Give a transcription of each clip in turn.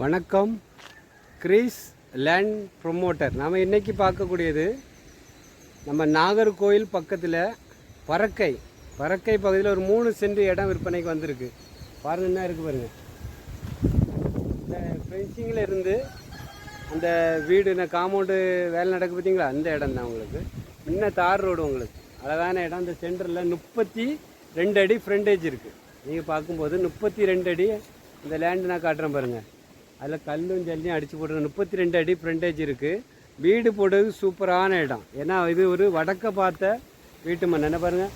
வணக்கம். Greece land promoter நாம் இன்றைக்கி பார்க்கக்கூடியது நம்ம நாகர்கோயில் பக்கத்தில் பறக்கை பறக்கை பகுதியில் ஒரு மூணு சென்ட் இடம் விற்பனைக்கு வந்திருக்கு. பாருங்க என்ன இருக்குது பாருங்கள் இந்த ஃபென்சிங்கில் இருந்து அந்த வீடு இந்த காம்பவுண்டு வேலை நடக்கு பார்த்தீங்களா? அந்த இடம் தான் உங்களுக்கு. இன்னும் தார் ரோடு உங்களுக்கு. அழகான இடம். இந்த சென்டரில் முப்பத்தி ரெண்டு அடி ஃப்ரண்டேஜ் இருக்குது நீங்கள் பார்க்கும்போது முப்பத்தி ரெண்டு அடி இந்த லேண்டு நான் காட்டுறேன் பாருங்கள் அதில் கல்லும் ஜல்லியும் அடித்து போட்டுருங்க முப்பத்தி ரெண்டு அடி ஃப்ரண்டேஜ் இருக்குது வீடு போடுறது சூப்பரான இடம். ஏன்னா இது ஒரு வடக்கை பார்த்த வீட்டு மனை. என்ன பாருங்கள்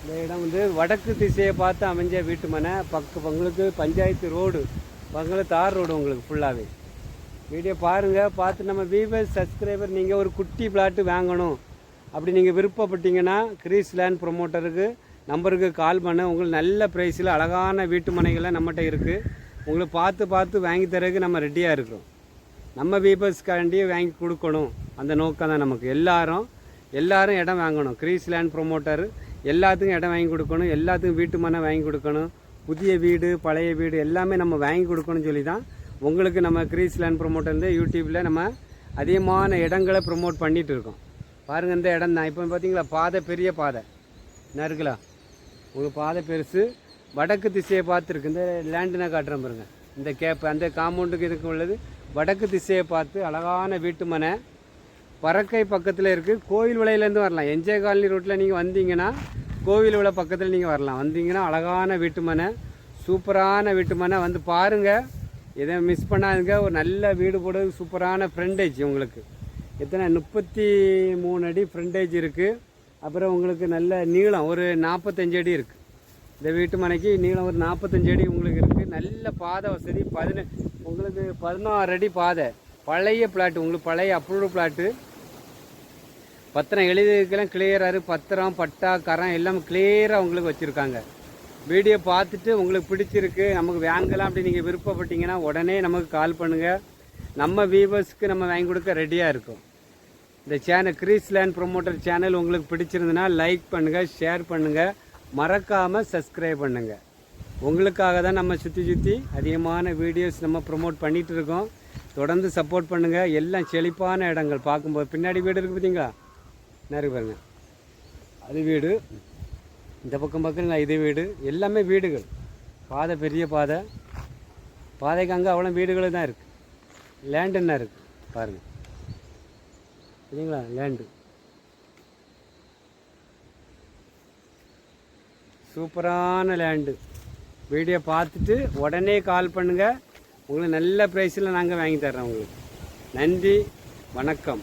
இந்த இடம் வந்து வடக்கு திசையை பார்த்து அமைஞ்ச வீட்டு மனை. பக்க உங்களுக்கு பஞ்சாயத்து ரோடு. பங்கள தார் ரோடு உங்களுக்கு ஃபுல்லாகவே வீடியோ பாருங்கள் பார்த்து நம்ம வியூவர்ஸ் சப்ஸ்கிரைபர் நீங்கள் ஒரு குட்டி பிளாட்டு வாங்கணும். அப்படி நீங்கள் விருப்பப்பட்டீங்கன்னா கிரீஸ் லேண்ட் ப்ரொமோட்டருக்கு நம்பருக்கு கால் பண்ண. உங்களுக்கு நல்ல ப்ரைஸில் அழகான வீட்டு மனைகள்லாம் நம்மகிட்ட இருக்குது உங்களை பார்த்து பார்த்து வாங்கி தரதுக்கு நம்ம ரெடியாக இருக்கிறோம். நம்ம வீவர்ஸ்க்காண்டி வாங்கி கொடுக்கணும். அந்த நோக்கம் தான் நமக்கு. எல்லாரும் எல்லாரும் இடம் வாங்கணும். கிரீஸ் லேண்ட் ப்ரொமோட்டர் எல்லாத்துக்கும் இடம் வாங்கி கொடுக்கணும். எல்லாத்துக்கும் வீட்டு மனை வாங்கி கொடுக்கணும். புதிய வீடு பழைய வீடு எல்லாமே நம்ம வாங்கி கொடுக்கணும்னு சொல்லி தான் உங்களுக்கு நம்ம கிரீஸ் லேண்ட் ப்ரொமோட்டர் வந்து யூடியூப்பில் நம்ம அதிகமான இடங்களை ப்ரொமோட் பண்ணிகிட்டு இருக்கோம். பாருங்கள் இந்த இடம் தான். இப்போ பார்த்தீங்களா? பாதை பெரிய பாதை. என்ன இருக்குல்ல? உங்களுக்கு பாதை பெருசு வடக்கு திசையை பார்த்துருக்கு இந்த லேண்டு நான் காட்டுறேன் பாருங்க. இந்த கேப் அந்த காம்பவுண்டுக்கு இதுக்கு உள்ளது. வடக்கு திசையை பார்த்து அழகான வீட்டு மனை. பறக்கை பக்கத்தில் இருக்குது கோவில் விலையிலேருந்து வரலாம். என்ஜே காலனி ரோட்டில் நீங்கள் வந்தீங்கன்னா கோவில் விலை பக்கத்தில் நீங்கள் வரலாம். வந்தீங்கன்னா அழகான வீட்டு மனை. சூப்பரான வீட்டு மனை. வந்து பாருங்கள் எதையும் மிஸ் பண்ணாதுங்க. ஒரு நல்ல வீடு போடுறது சூப்பரான ஃப்ரெண்டேஜ் உங்களுக்கு. எத்தனை? முப்பத்தி மூணு அடி ஃப்ரெண்டேஜ் இருக்குது அப்புறம் உங்களுக்கு நல்ல நீளம். ஒரு நாற்பத்தஞ்சு அடி இருக்குது இந்த வீட்டு மனைக்கு நீளம் ஒரு நாற்பத்தஞ்சு அடி உங்களுக்கு இருக்குது நல்ல பாதை வசதி. பதின உங்களுக்கு பதினாறு அடி பாதை. பழைய பிளாட்டு உங்களுக்கு பழைய அப்ரூவ்டு பிளாட்டு பத்திரம் எழுதுக்கெல்லாம் கிளியராக பத்திரம் பட்டா கரம் எல்லாம் கிளியராக உங்களுக்கு வச்சுருக்காங்க. வீடியோ பார்த்துட்டு உங்களுக்கு பிடிச்சிருக்கு நமக்கு வாங்கலாம் அப்படி நீங்கள் விருப்பப்பட்டீங்கன்னா உடனே நமக்கு கால் பண்ணுங்கள் நம்ம வியூவர்ஸ்க்கு நம்ம வாங்கி கொடுக்க ரெடியாக இருக்கும். இந்த channel Greece land promoter channel உங்களுக்கு பிடிச்சிருந்ததுன்னா லைக் பண்ணுங்கள் ஷேர் பண்ணுங்கள் மறக்காமல் சப்ஸ்கிரைப் பண்ணுங்கள் உங்களுக்காக தான் நம்ம சுற்றி சுற்றி அதிகமான வீடியோஸ் நம்ம ப்ரொமோட் பண்ணிகிட்டு இருக்கோம். தொடர்ந்து சப்போர்ட் பண்ணுங்கள் எல்லாம் செழிப்பான இடங்கள் பார்க்கும்போது. பின்னாடி வீடு இருக்குது பார்த்தீங்களா? என்ன இருக்கு பாருங்க. அது வீடு. இந்த பக்கம் பக்கம் இது வீடு. எல்லாமே வீடுகள். பாதை பெரிய பாதை. பாதைக்கு அங்கே அவ்வளோ வீடுகள் தான் இருக்குது லேண்டு என்ன இருக்குது பாருங்கள் சரிங்களா? லேண்டு சூப்பரான லேண்டு வீடியோ பார்த்துட்டு உடனே கால் பண்ணுங்கள் உங்களுக்கு நல்ல ப்ரைஸில் நாங்கள் வாங்கி தர்றோம் உங்களுக்கு. நன்றி வணக்கம்.